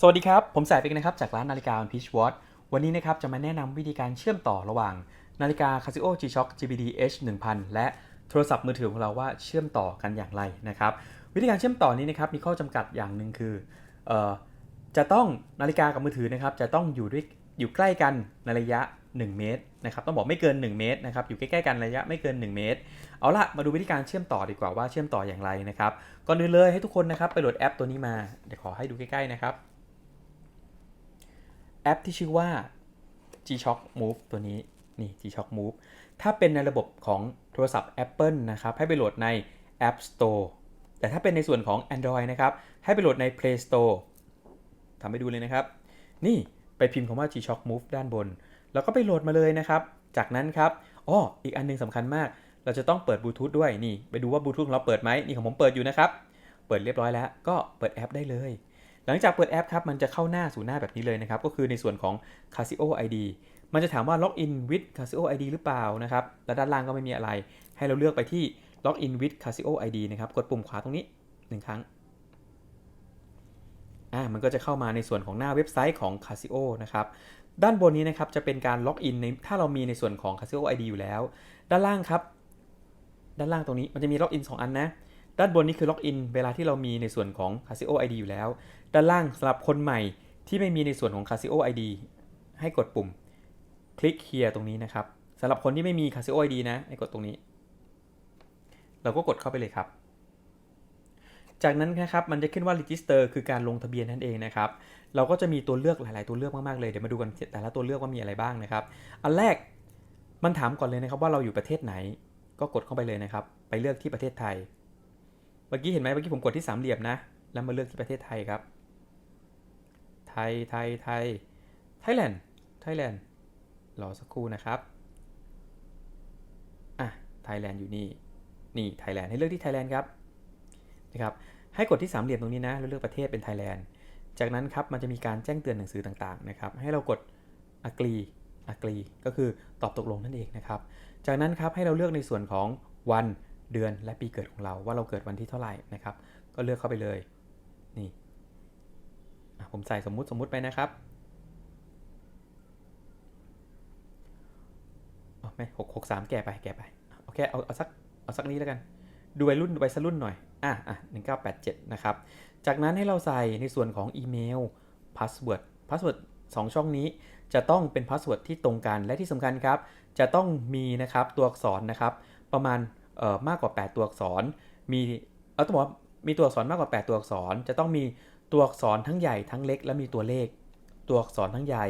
สวัสดีครับ ผมสายเป็นนะครับ จากร้านนาฬิกา Peach Watch วันนี้นะครับจะมาแนะนำวิธีการเชื่อมต่อระหว่าง นาฬิกา Casio G-Shock GBD H 1000และโทรศัพท์มือถือของเราว่าเชื่อมต่อกันอย่างไรนะครับ วิธีการเชื่อมต่อนี้นะครับมีข้อจำกัดอย่างหนึ่งคือออจะต้องนาฬิกากับมือถือนะครับจะต้องอยู่ด้วยอยู่ใกล้กันในระยะ 1 เมตรนะครับต้องบอกไม่เกิน 1 เมตรนะครับอยู่ใกล้ๆกันระยะไม่เกิน 1 เมตร เอาละมาดูวิธีการเชื่อมต่อดีกว่าว่าเชื่อมต่ออย่างไรนะครับก่อนอื่นเลยให้ทุกคนนะครับไปโหลดแอปตัวนี้มาเดี๋ยวขอให้ดูใกล้ๆนะครับ แอปที่ชื่อว่า G-Shock Move ตัวนี้นี่ G-Shock Move ถ้าเป็นในระบบของโทรศัพท์ Apple นะครับให้ไปโหลดใน App Store แต่ถ้าเป็นในส่วนของ Android นะครับให้ไปโหลดใน Play Store ทำให้ดูเลยนะครับ นี่ไปพิมพ์คำว่า G-Shock Move ด้านบน แล้วก็ไปโหลดมาเลยนะครับ จากนั้นครับอ้ออีกอันหนึงสำคัญมาก เราจะต้องเปิดบลูทูธด้วยนี่ ไปดูว่าบลูทูธของเราเปิดไหมนี่ของผมเปิดอยู่นะครับ เปิดเรียบร้อยแล้วก็เปิดแอปได้เลย หลังจากเปิดแอปครับมันจะเข้าหน้าสู่หน้าแบบนี้เลยนะครับ ก็คือในส่วนของ Casio ID มันจะถามว่า Login with Casio ID หรือเปล่านะครับและด้านล่างก็ไม่มีอะไร ให้เราเลือกไปที่ Login with Casio ID นะครับ กดปุ่มขวาตรงนี้ 1 ครั้งอ่ามันก็จะเข้ามาในส่วนของหน้าเว็บไซต์ของ Casio นะครับด้านบนนี้นะครับจะเป็นการล็อกอินในถ้าเรามีในส่วนของ Casio ID อยู่แล้ว ด้านล่างครับ ด้านล่างตรงนี้มันจะมีล็อกอิน2อันนะ ด้านบนนี้คือล็อกอินเวลาที่เรามีในส่วนของ Casio ID อยู่แล้ว ด้านล่างสำหรับคนใหม่ที่ไม่มีในส่วนของ Casio ID ให้กดปุ่มคลิกเคลียร์ตรงนี้นะครับสำหรับคนที่ไม่มี Casio ID นะให้กดตรงนี้ เราก็กดเข้าไปเลยครับ จากนั้นนะครับมันจะขึ้นว่า register คือการลงทะเบียนนั่นเองนะครับ เราก็จะมีตัวเลือกหลาย ๆ ตัวเลือกมาก ๆ เลยเดี๋ยวมาดูกันแต่ละตัวเลือกว่ามีอะไรบ้างนะครับ อันแรกมันถามก่อนเลยนะครับว่าเราอยู่ประเทศไหน ก็กดเข้าไปเลยนะครับ ไปเลือกที่ประเทศไทย มื่อกี้เห็นไหมเมื่อกี้ผมกดที่สามเหลี่ยมนะ แล้วมาเลือกที่ประเทศไทยครับ ไทย ไทย ไทย ไทยแลนด์ ไทยแลนด์ รอสักครู่นะครับ อะ ไทยแลนด์อยู่นี่ นี่ ไทยแลนด์ ให้เลือกที่ไทยแลนด์ครับ นะครับ ให้กดที่สามเหลี่ยมตรงนี้นะแล้วเลือกประเทศเป็นไทยแลนด์ จากนั้นครับ มันจะมีการแจ้งเตือนหนังสือต่างๆนะครับ ให้เรากด agree agree ก็คือตอบตกลงนั่นเองนะครับ จากนั้นครับ ให้เราเลือกในส่วนของวัน เดือนและปีเกิดของเราว่าเราเกิดวันที่เท่าไหร่นะครับ ก็เลือกเข้าไปเลยนี่ผมใส่สมมุติสมมุติไปนะครับอ๋อไม่หกหกสามแก่ไปแก่ไปโอเคเอาเอาสักเอาสักนี้แล้วกัน ดูวัยรุ่นวัยรุ่นหน่อย อะอะหนึ่งเก้าแปดเจ็ดนะครับ จากนั้นให้เราใส่ในส่วนของอีเมลพาสเวิร์ดพาสเวิร์ดสองช่องนี้จะต้องเป็นพาสเวิร์ดที่ตรงกันและที่สำคัญครับ จะต้องมีนะครับตัวอักษรนะครับ ประมาณ มากกว่า 8 ตัวอักษร มีเอาต้องบอกว่ามีตัวอักษรมากกว่า 8 ตัวอักษร จะต้องมีตัวอักษรทั้งใหญ่ทั้งเล็ก และมีตัวเลข ตัวอักษรทั้งใหญ่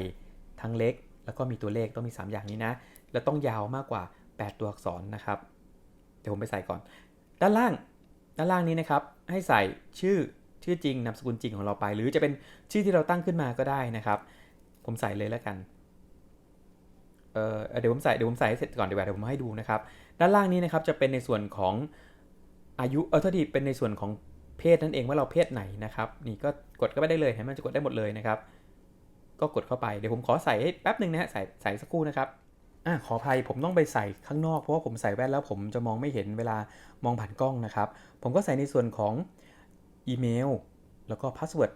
ทั้งเล็ก แล้วก็มีตัวเลขต้องมี 3 อย่างนี้นะ และต้องยาวมากกว่า 8 ตัวอักษรนะครับ เดี๋ยวผมไปใส่ก่อน ด้านล่าง ด้านล่างนี้นะครับ ให้ใส่ชื่อชื่อจริงนามสกุลจริงของเราไป หรือจะเป็นชื่อที่เราตั้งขึ้นมาก็ได้นะครับ ผมใส่เลยแล้วกัน เอ่อเดี๋ยวผมใส่เดี๋ยวผมใส่ให้เสร็จก่อนเดี๋ยวเดี๋ยวผมให้ดูนะครับ ด้านล่างนี้นะครับจะเป็นในส่วนของอายุเออโทษทีเป็นในส่วนของเพศนั่นเองว่าเราเพศไหนนะครับ นี่ก็กดเข้าไปได้เลยเห็นไหมมันจะกดได้หมดเลยนะครับ ก็กดเข้าไปเดี๋ยวผมขอใส่ให้แป๊บหนึ่งนะฮะใส่ใส่สักครู่นะครับอะขออภัยผมต้องไปใส่ข้างนอกเพราะว่าผมใส่แว่นแล้วผมจะมองไม่เห็นเวลามองผ่านกล้องนะครับ ผมก็ใส่ในส่วนของอีเมล แล้วก็พาสเวิร์ด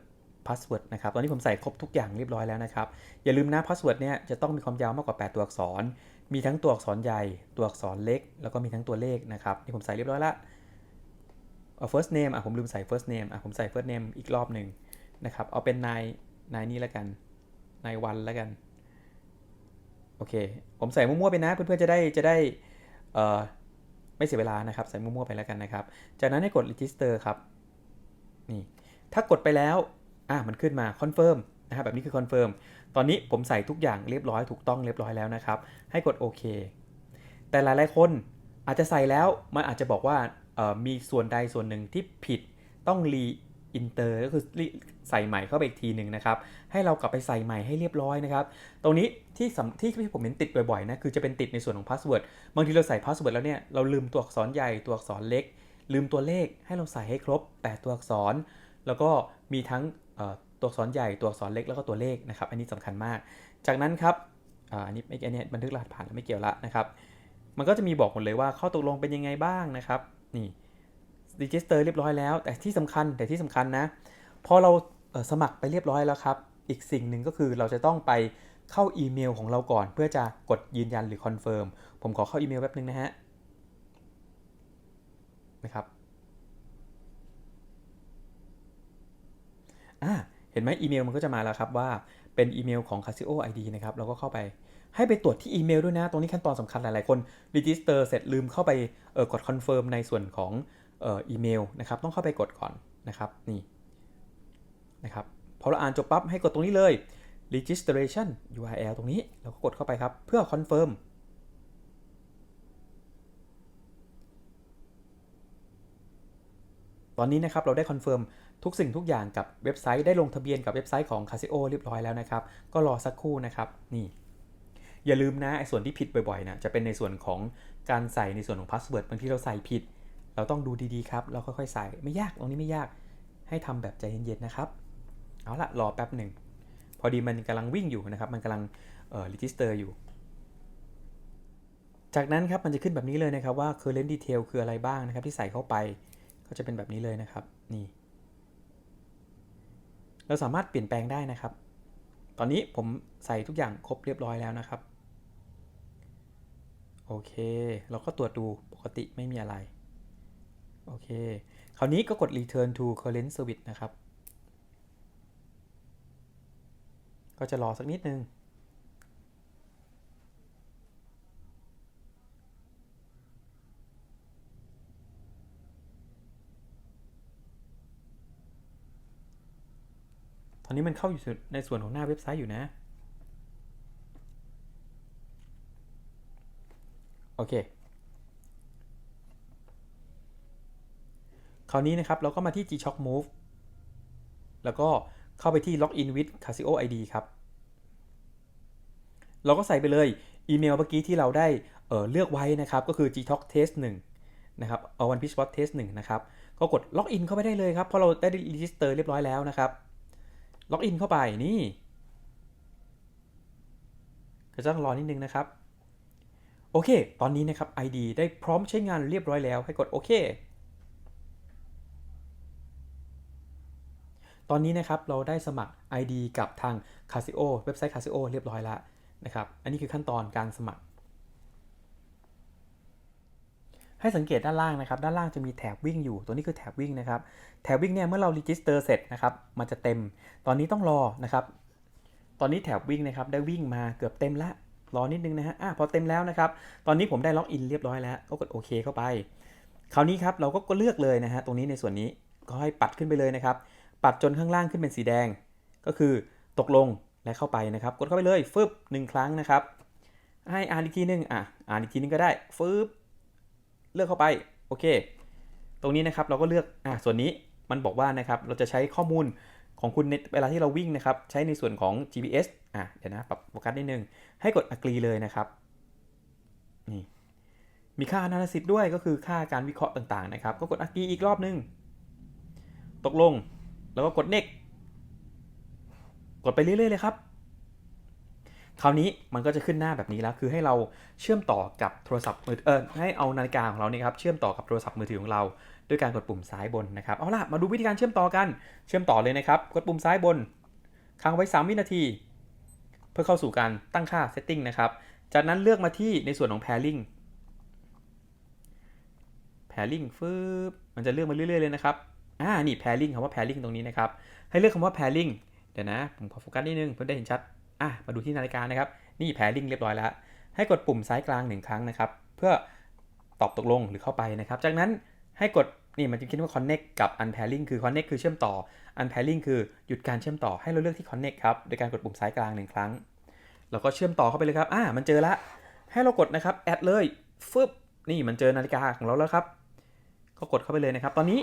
พาสเวิร์ดนะครับ ตอนนี้ผมใส่ครบทุกอย่างเรียบร้อยแล้วนะครับ อย่าลืมนะพาสเวิร์ดเนี่ยจะต้องมีความยาวมากกว่า 8 ตัวอักษร มีทั้งตัวอักษรใหญ่ ตัวอักษรเล็ก แล้วก็มีทั้งตัวเลขนะครับนี่ผมใส่เรียบร้อยละเอา first name อะผมลืมใส่ first name อะผมใส่ first name อีกรอบหนึ่งนะครับ เอาเป็นนายนายนี้แล้วกันนายวันแล้วกัน โอเค ผมใส่มั่วๆไปนะ เพื่อนๆจะได้จะได้เอ่อไม่เสียเวลานะครับ ใส่มั่วๆไปแล้วกันนะครับ จากนั้นให้กด register ครับ นี่ ถ้ากดไปแล้ว อะมันขึ้นมา confirm นะครับแบบนี้คือ confirm ตอนนี้ผมใส่ทุกอย่างเรียบร้อยถูกต้องเรียบร้อยแล้วนะครับ ให้กดโอเคแต่หลายๆคนอาจจะใส่แล้วมันอาจจะบอกว่ามีส่วนใดส่วนหนึ่งที่ผิดต้องรีอินเตอร์ก็คือใส่ใหม่เข้าไปอีกทีหนึ่งนะครับ ให้เรากลับไปใส่ใหม่ให้เรียบร้อยนะครับ ตรงนี้ที่ที่ที่ผมเห็นติดบ่อยๆนะคือจะเป็นติดในส่วนของพาสเวิร์ดบางทีเราใส่พาสเวิร์ดแล้วเนี่ยเราลืมตัวอักษรใหญ่ตัวอักษรเล็ก ลืมตัวเลขให้เราใส่ให้ครบ 8 ตัวอักษร แล้วก็มีทั้ง ตัวอักษรใหญ่ตัวอักษรเล็กแล้วก็ตัวเลขนะครับ อันนี้สำคัญมาก จากนั้นครับอ,อันนี้ไม่อันนี้บันทึกรหัสผ่านแล้วไม่เกี่ยวละนะครับ มันก็จะมีบอกหมดเลยว่าข้อตกลงเป็นยังไงบ้างนะครับ นี่ register เรียบร้อยแล้ว แต่ที่สำคัญแต่ที่สำคัญนะ พอเราสมัครไปเรียบร้อยแล้วครับ อีกสิ่งหนึ่งก็คือเราจะต้องไปเข้าอีเมลของเราก่อน เพื่อจะกดยืนยันหรือคอนเฟิร์ม ผมขอเข้าอีเมลแป๊บนึงนะฮะ นะครับ อ่าเห็นไหมอีเมลมันก็จะมาแล้วครับว่าเป็นอีเมลของ Casio ID นะครับเราก็เข้าไปให้ไปตรวจที่อีเมลด้วยนะ ตรงนี้ขั้นตอนสำคัญหลายๆคน register เสร็จลืมเข้าไปเออกดคอนเฟิร์มในส่วนของเอออีเมลนะครับต้องเข้าไปกดก่อนนะครับนี่นะครับพอเราอ่านจบปั๊บให้กดตรงนี้เลย registration URL ตรงนี้เราก็กดเข้าไปครับเพื่อคอนเฟิร์มตอนนี้นะครับเราได้คอนเฟิร์ม ทุกสิ่งทุกอย่างกับเว็บไซต์ได้ลงทะเบียนกับเว็บไซต์ของ Casio เรียบร้อยแล้วนะครับ ก็รอสักครู่นะครับนี่อย่าลืมนะไอ้ส่วนที่ผิดบ่อยๆนะจะเป็นในส่วนของการใส่ในส่วนของพาสเวิร์ดบางทีเราใส่ผิด เราต้องดูดีๆครับเราค่อยๆใส่ไม่ยากตรงนี้ไม่ยากให้ทำแบบใจเย็นๆนะครับ เอาละรอแป๊บหนึ่ง พอดีมันกำลังวิ่งอยู่นะครับ มันกำลังเอ่อ register อยู่ จากนั้นครับมันจะขึ้นแบบนี้เลยนะครับว่า current detail คืออะไรบ้างนะครับ ที่ใส่เข้าไปก็จะเป็นแบบนี้เลยนะครับ นี่ เราสามารถเปลี่ยนแปลงได้นะครับ ตอนนี้ผมใส่ทุกอย่างครบเรียบร้อยแล้วนะครับ โอเค เราก็ตรวจดูปกติไม่มีอะไร โอเค คราวนี้ก็กด return to current service นะครับ ก็จะรอสักนิดนึง ตอนนี้มันเข้าอยู่ในส่วนของหน้าเว็บไซต์อยู่นะ โอเค คราวนี้นะครับเราก็มาที่ G-Shock Move แล้วก็เข้าไปที่ Login with Casio ID ครับ เราก็ใส่ไปเลยอีเมลเมื่อกี้ที่เราได้เเลือกไว้นะครับ ก็คือ Gtalk Test 1นะครับ เอา One Piece Watch Test 1นะครับ ก็กด Login เข้าไปได้เลยครับ เพราะเราได้ register เรียบร้อยแล้วนะครับ ล็อกอินเข้าไปนี่ก็จะต้องรอนิดนึงนะครับ โอเค ตอนนี้นะครับ ID ได้พร้อมใช้งานเรียบร้อยแล้ว ให้กดโอเค ตอนนี้นะครับเราได้สมัคร ID กับทาง Casio เว็บไซต์ Casio เรียบร้อยแล้วนะครับ อันนี้คือขั้นตอนการสมัคร ให้สังเกตด้านล่างนะครับ ด้านล่างจะมีแถบวิ่งอยู่ ตัวนี้คือแถบวิ่งนะครับ แถบวิ่งเนี่ยเมื่อเรา register เสร็จนะครับ มันจะเต็ม ตอนนี้ต้องรอนะครับ ตอนนี้แถบวิ่งนะครับได้วิ่งมาเกือบเต็มล้วรอนิดนึงนะฮะอะพอเต็มแล้วนะครับ ตอนนี้ผมได้ล็อกอินเรียบร้อยแล้ว ก็กดโอเคเข้าไป คราวนี้ครับเราก็เลือกเลยนะฮะ ตรงนี้ในส่วนนี้ก็ให้ปัดขึ้นไปเลยนะครับ ปัดจนข้างล่างขึ้นเป็นสีแดง ก็คือตกลงและเข้าไปนะครับ กดเข้าไปเลยฟึบหนึ่งครั้งนะครับ ให้อ่านอีกทีนึงอะอ่านอีกทีนึงก็ได้ฟึบ เลือกเข้าไปโอเค ตรงนี้นะครับเราก็เลือกอะส่วนนี้มันบอกว่านะครับเราจะใช้ข้อมูลของคุณในเวลาที่เราวิ่งนะครับใช้ในส่วนของ GPS อะเดี๋ยวนะปรับโฟกัสนิดนึงให้กด agree เลยนะครับนี่มีค่า analysis ด้วยก็คือค่าการวิเคราะห์ต่างๆนะครับ ก็กด agree อีกรอบนึง ตกลงแล้วก็กด next กดไปเรื่อยๆเลยครับ คราวนี้มันก็จะขึ้นหน้าแบบนี้แล้ว คือให้เราเชื่อมต่อกับโทรศัพท์มือเออให้เอานาฬิกาของเราเนี่ยครับเชื่อมต่อกับโทรศัพท์มือถือของเรา ด้วยการกดปุ่มซ้ายบนนะครับเอาล่ะมาดูวิธีการเชื่อมต่อกันเชื่อมต่อเลยนะครับ กดปุ่มซ้ายบนค้างไว้ 3 วินาที เพื่อเข้าสู่การตั้งค่า setting นะครับ จากนั้นเลือกมาที่ในส่วนของ pairing pairing ฟึบมันจะเลือกมาเรื่อยๆเลยนะครับอ่านี่ pairing คำว่า pairing ตรงนี้นะครับให้เลือกคำว่า pairing เดี๋ยวนะผมขอโฟกัสนิดนึงเพื่อได้เห็นชัด อะมาดูที่นาฬิกานะครับ นี่ pairing เรียบร้อยแล้ว ให้กดปุ่มซ้ายกลางหนึ่งครั้งนะครับ เพื่อตอบตกลงหรือเข้าไปนะครับ จากนั้นให้กดนี่มันจะคิดว่า connect กับ unpairing คือ connect คือเชื่อมต่อ unpairing คือหยุดการเชื่อมต่อให้เราเลือกที่ connect ครับ โดยการกดปุ่มซ้ายกลางหนึ่งครั้ง แล้วก็เชื่อมต่อเข้าไปเลยครับ อ่า มันเจอละ ให้เรากดนะครับ add เลย ฟึบ นี่มันเจอนาฬิกาของเราแล้วครับ ก็กดเข้าไปเลยนะครับ ตอนนี้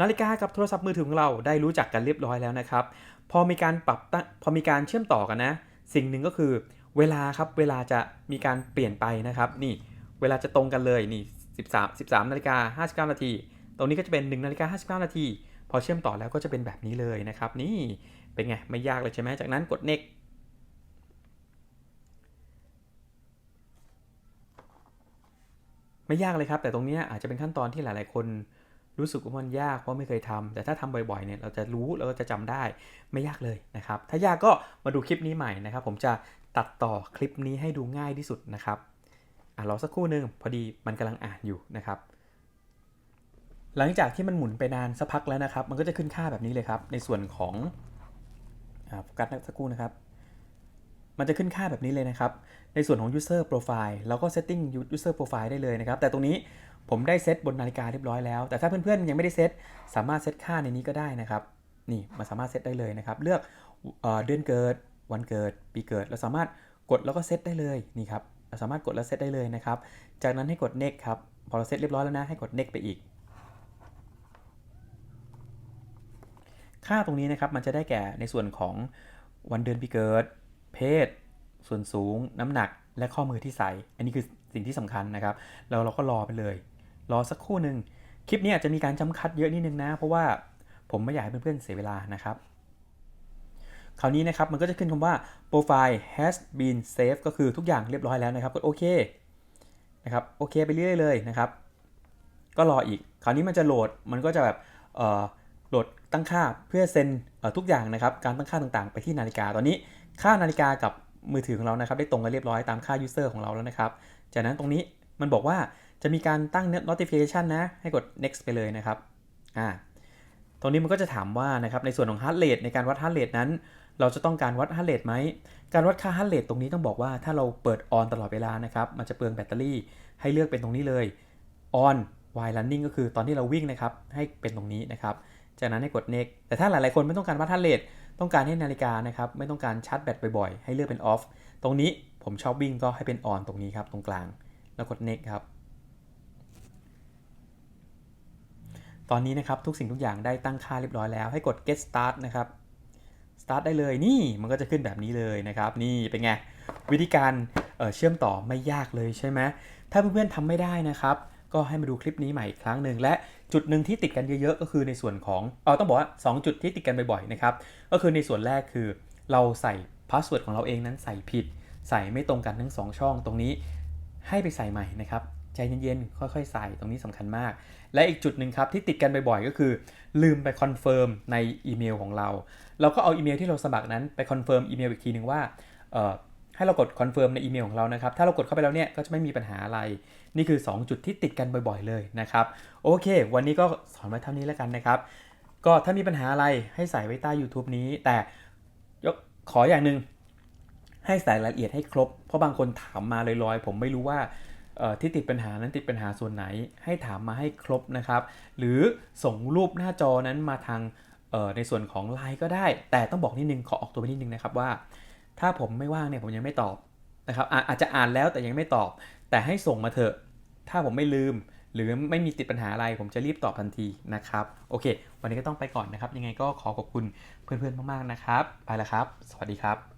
นาฬิกากับโทรศัพท์มือถือของเราได้รู้จักกันเรียบร้อยแล้วนะครับ พอมีการปรับพอมีการเชื่อมต่อกันนะ สิ่งหนึ่งก็คือเวลาครับเวลาจะมีการเปลี่ยนไปนะครับ นี่เวลาจะตรงกันเลยนี่ 13 13นาฬิกา59 นาที ตรงนี้ก็จะเป็น1นาฬิกา59 นาที พอเชื่อมต่อแล้วก็จะเป็นแบบนี้เลยนะครับ นี่เป็นไง ไม่ยากเลยใช่ไหมจากนั้นกด next ไม่ยากเลยครับ แต่ตรงนี้อาจจะเป็นขั้นตอนที่หลาย ๆ คน รู้สึกว่ามันยากเพราะไม่เคยทำแต่ถ้าทำบ่อยๆเนี่ยเราจะรู้แล้วก็จะจำได้ไม่ยากเลยนะครับ ถ้ายากก็มาดูคลิปนี้ใหม่นะครับ ผมจะตัดต่อคลิปนี้ให้ดูง่ายที่สุดนะครับอะรอสักครู่หนึ่งพอดีมันกำลังอ่านอยู่นะครับหลังจากที่มันหมุนไปนานสักพักแล้วนะครับ มันก็จะขึ้นค่าแบบนี้เลยครับ ในส่วนของอ่าโฟกัสสักครู่นะครับ มันจะขึ้นค่าแบบนี้เลยนะครับ ในส่วนของ user profile เราก็ setting user profile ได้เลยนะครับ แต่ตรงนี้ ผมได้เซตบนนาฬิกาเรียบร้อยแล้ว แต่ถ้าเพื่อนๆยังไม่ได้เซตสามารถเซตค่าในนี้ก็ได้นะครับ นี่มันสามารถเซตได้เลยนะครับ เลือกเอเดือนเกิด วันเกิด ปีเกิด เราสามารถกดแล้วก็เซตได้เลยนี่ครับ เราสามารถกดแล้วเซตได้เลยนะครับ จากนั้นให้กด next ครับ พอเราเซตเรียบร้อยแล้วนะ ให้กด next ไปอีก ค่าตรงนี้นะครับมันจะได้แก่ในส่วนของวันเดือนปีเกิด เพศ ส่วนสูง น้ำหนัก และข้อมือที่ใส่ อันนี้คือสิ่งที่สำคัญนะครับ แล้วเราก็รอไปเลย รอสักครู่หนึ่งคลิปนี้อาจจะมีการจำคัดเยอะนิดนึงนะ เพราะว่าผมไม่อยากให้เพื่อนๆเสียเวลานะครับคราวนี้นะครับมันก็จะขึ้นคำว่า profile has been saved ก็คือทุกอย่างเรียบร้อยแล้วนะครับกดโอเคนะครับโอเคไปเรื่อยๆเลยนะครับ ก็รออีก คราวนี้มันจะโหลดมันก็จะแบบเอ่อโหลดตั้งค่าเพื่อเซ็นทุกอย่างนะครับ การตั้งค่าต่างๆ ไปที่นาฬิกาตอนนี้ ค่านาฬิกากับมือถือของเรานะครับ ได้ตรงกันเรียบร้อยตามค่า user ของเราแล้วนะครับ จากนั้นตรงนี้มันบอกว่า จะมีการตั้ง notification นะ ให้กด next ไปเลยนะครับ อ่า ตรงนี้มันก็จะถามว่านะครับ ในส่วนของ heart rate ในการวัด heart rate นั้น เราจะต้องการวัด heart rate ไหม การวัดค่า heart rate ตรงนี้ต้องบอกว่าถ้าเราเปิด on ตลอดเวลานะครับ มันจะเปลืองแบตเตอรี่ ให้เลือกเป็นตรงนี้เลย on while running ก็คือตอนที่เราวิ่งนะครับ ให้เป็นตรงนี้นะครับ จากนั้นให้กด next แต่ถ้าหลายๆคนไม่ต้องการวัด heart rate ต้องการให้นาฬิกานะครับ ไม่ต้องการชาร์จแบตบ่อยๆ ให้เลือกเป็น off ตรงนี้ผมชอบวิ่งก็ให้เป็น on ตรงนี้ครับ ตรงกลาง แล้วกด next ครับ ตอนนี้นะครับทุกสิ่งทุกอย่างได้ตั้งค่าเรียบร้อยแล้วให้กด get start นะครับ start ได้เลยนี่มันก็จะขึ้นแบบนี้เลยนะครับ นี่เป็นไงวิธีการเเชื่อมต่อไม่ยากเลยใช่ไหมถ้าเพื่อนๆทำไม่ได้นะครับ ก็ให้มาดูคลิปนี้ใหม่อีกครั้งหนึ่งและจุดหนึ่งที่ติดกันเยอะๆ ก็คือในส่วนของเออต้องบอกว่า 2 จุดที่ติดกันบ่อยๆนะครับก็คือในส่วนแรกคือเราใส่พาสเวิร์ดของเราเองนั้นใส่ผิด ใส่ไม่ตรงกันทั้ง 2 ช่องตรงนี้ให้ไปใส่ใหม่นะครับใจเย็นๆค่อย ๆ ใส่ตรงนี้สำคัญมาก และอีกจุดหนึ่งครับที่ติดกันบ่อยๆ ก็คือ ลืมไปคอนเฟิร์มในอีเมลของเรา เราก็เอาอีเมลที่เราสมัครนั้นไปคอนเฟิร์มอีเมลอีกทีหนึ่งว่าให้เรากดคอนเฟิร์มในอีเมลของเรานะครับ ถ้าเรากดเข้าไปแล้วเนี่ยก็จะไม่มีปัญหาอะไร นี่คือ 2 จุดที่ติดกันบ่อยๆเลยนะครับ โอเค วันนี้ก็สอนไว้เท่านี้แล้วกันนะครับ ก็ถ้ามีปัญหาอะไรให้ใส่ไว้ใต้ YouTube นี้ แต่ยกขออย่างหนึ่งให้ใส่รายละเอียดให้ครบ เพราะบางคนถามมาลอยๆ ผมไม่รู้ว่า ที่ติดปัญหานั้นติดปัญหาส่วนไหน ให้ถามมาให้ครบนะครับ หรือส่งรูปหน้าจอนั้นมาทางในส่วนของไลน์ก็ได้ แต่ต้องบอกนิดนึงขอออกตัวไปนิดนึงนะครับว่า ถ้าผมไม่ว่างเนี่ยผมยังไม่ตอบนะครับอาจจะอ่านแล้วแต่ยังไม่ตอบ แต่ให้ส่งมาเถอะ ถ้าผมไม่ลืม หรือไม่มีติดปัญหาอะไร ผมจะรีบตอบทันทีนะครับโอเค วันนี้ก็ต้องไปก่อนนะครับ ยังไงก็ขอขอบคุณเพื่อนๆมากๆนะครับ ไปแล้วครับ สวัสดีครับ